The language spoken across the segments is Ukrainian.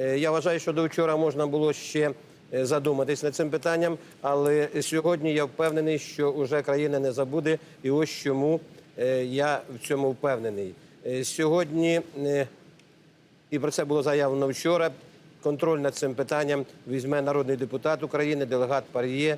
Е, Я вважаю, що до вчора можна було ще е, задуматись над цим питанням, але сьогодні я впевнений, що вже країна не забуде, і ось чому е, я в цьому впевнений. Сьогодні і про це було заявлено вчора. Контроль над цим питанням візьме народний депутат України, делегат Пар'є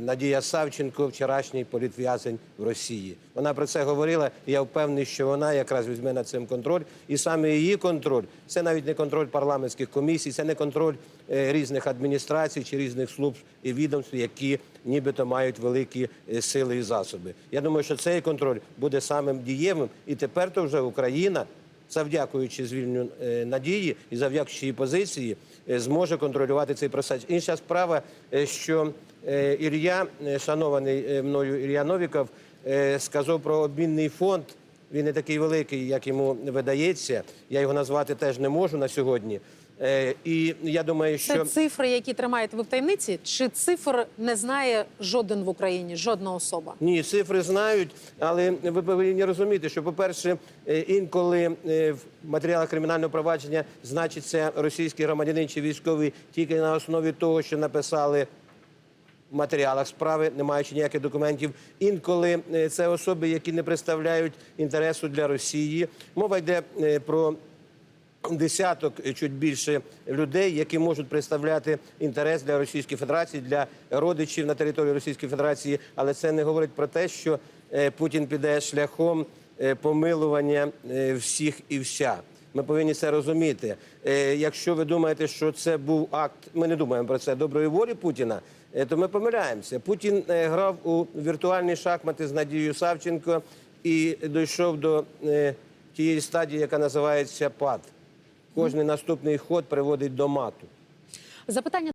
Надія Савченко, вчорашній політв'язень в Росії. Вона про це говорила. Я впевнений, що вона якраз візьме над цим контроль. І саме її контроль це навіть не контроль парламентських комісій, це не контроль е, різних адміністрацій чи різних служб і відомств, які нібито мають великі е, сили і засоби. Я думаю, що цей контроль буде самим дієвим, і тепер то вже Україна завдякуючи звільненню е, надії і завдякуючи її позиції, е, зможе контролювати цей процес. Інша справа, е, що Ілля, шанований мною Ілля Новіков, сказав про обмінний фонд. Він не такий великий, як йому видається. Я його назвати теж не можу на сьогодні. Е, І я думаю, Це що цифри, які тримаєте ви в таємниці, чи цифр не знає жоден в Україні, жодна особа? Ні, цифри знають, але ви повинні розуміти, що, по-перше, е, інколи е, в матеріалах кримінального провадження значиться російський громадянин чи військовий тільки на основі того, що написали в матеріалах справи, не маючи ніяких документів. Інколи це особи, які не представляють інтересу для Росії. Мова йде про десяток е, чуть більше людей, які можуть представляти інтерес для Російської Федерації, для родичів на території Російської Федерації, але це не говорить про те, що е, Путін піде шляхом е, помилування всіх і вся. Ми повинні це розуміти. Якщо ви думаєте, що це був акт, ми не думаємо про це доброї волі Путіна, то ми помиляємося. Путін грав у віртуальні шахмати з Надією Савченко і дійшов до тієї стадії, яка називається пад. Кожний наступний ход приводить до мату. Запитання